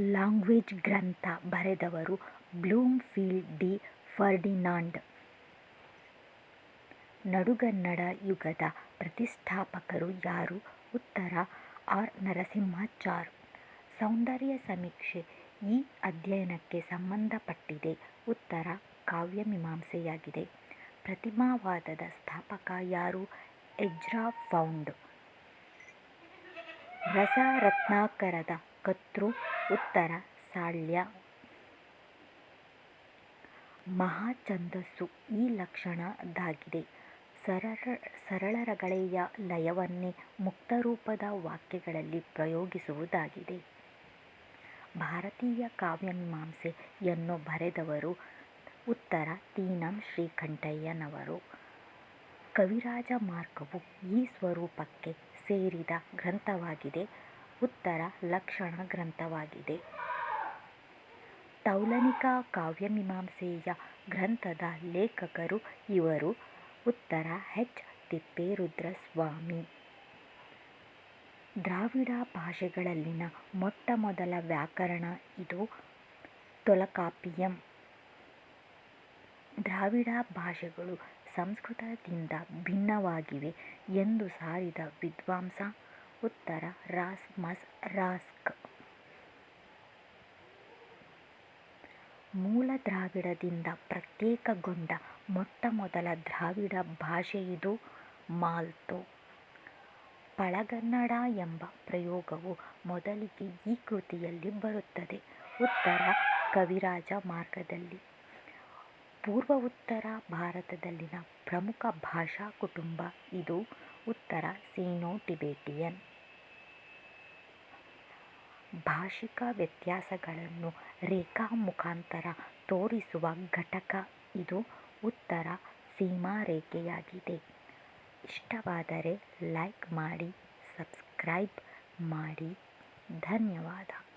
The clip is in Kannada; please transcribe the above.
ಲ್ಯಾಂಗ್ವೇಜ್ ಗ್ರಂಥ ಬರೆದವರು ಬ್ಲೂಮ್ಫೀಲ್ಡ್ ಡಿ ಫರ್ಡಿನಾಂಡ್. ನಡುಗನ್ನಡ ಯುಗದ ಪ್ರತಿಷ್ಠಾಪಕರು ಯಾರು? ಉತ್ತರ, ಆರ್. ನರಸಿಂಹಾಚಾರ್. ಸೌಂದರ್ಯ ಸಮೀಕ್ಷೆ ಈ ಅಧ್ಯಯನಕ್ಕೆ ಸಂಬಂಧಪಟ್ಟಿದೆ. ಉತ್ತರ ಕಾವ್ಯಮೀಮಾಂಸೆಯಾಗಿದೆ ಪ್ರತಿಮಾವಾದದ ಸ್ಥಾಪಕ ಯಾರು? Ezra found. ರಸರತ್ನಾಕರದ ಕರ್ತೃ ಉತ್ತರ ಸಾಳ್ಯ. ಮಹಾಛಂದಸ್ಸು ಈ ಲಕ್ಷಣದ್ದಾಗಿದೆ ಸರಳರಗಳೆಯ ಲಯವನ್ನೇ ಮುಕ್ತರೂಪದ ವಾಕ್ಯಗಳಲ್ಲಿ ಪ್ರಯೋಗಿಸುವುದಾಗಿದೆ. ಭಾರತೀಯ ಕಾವ್ಯಮೀಮಾಂಸೆಯನ್ನು ಬರೆದವರು ಉತ್ತರ ತೀನಂ ಶ್ರೀಕಂಠಯ್ಯನವರು. ಕವಿರಾಜ ಮಾರ್ಗವು ಈ ಸ್ವರೂಪಕ್ಕೆ ಸೇರಿದ ಗ್ರಂಥವಾಗಿದೆ. ಉತ್ತರ ಲಕ್ಷಣ ಗ್ರಂಥವಾಗಿದೆ. ತೌಲನಿಕ ಕಾವ್ಯಮೀಮಾಂಸೆಯ ಗ್ರಂಥದ ಲೇಖಕರು ಇವರು. ಉತ್ತರ ಎಚ್. ತಿಪ್ಪೇರುದ್ರಸ್ವಾಮಿ. ದ್ರಾವಿಡ ಭಾಷೆಗಳಲ್ಲಿನ ಮೊಟ್ಟಮೊದಲ ವ್ಯಾಕರಣ ಇದು ತೊಲಕಾಪಿಯಂ. ದ್ರಾವಿಡ ಭಾಷೆಗಳು ಸಂಸ್ಕೃತದಿಂದ ಭಿನ್ನವಾಗಿವೆ ಎಂದು ಸಾರಿದ ವಿದ್ವಾಂಸ ಉತ್ತರ ರಾಸ್ಮಸ್ ರಾಸ್ಕ್. ಮೂಲ ದ್ರಾವಿಡದಿಂದ ಪ್ರತ್ಯೇಕಗೊಂಡ ಮೊಟ್ಟಮೊದಲ ದ್ರಾವಿಡ ಭಾಷೆಯಿದು ಮಾಲ್ತು. ಪಳಗನ್ನಡ ಎಂಬ ಪ್ರಯೋಗವು ಮೊದಲಿಗೆ ಈ ಕೃತಿಯಲ್ಲಿ ಬರುತ್ತದೆ. ಉತ್ತರ ಕವಿರಾಜಮಾರ್ಗದಲ್ಲಿ ಪೂರ್ವ ಉತ್ತರ ಭಾರತದಲ್ಲಿನ ಪ್ರಮುಖ ಭಾಷಾ ಕುಟುಂಬ ಇದು ಉತ್ತರ ಸಿನೋ ಟಿಬೆಟಿಯನ್. ಭಾಷಿಕ ವ್ಯತ್ಯಾಸಗಳನ್ನು ರೇಖಾ ಮುಖಾಂತರ ತೋರಿಸುವ ಘಟಕ ಇದು ಉತ್ತರ ಸೀಮಾರೇಖೆಯಾಗಿದೆ ಇಷ್ಟವಾದರೆ ಲೈಕ್ ಮಾಡಿ, ಸಬ್ಸ್ಕ್ರೈಬ್ ಮಾಡಿ. ಧನ್ಯವಾದ.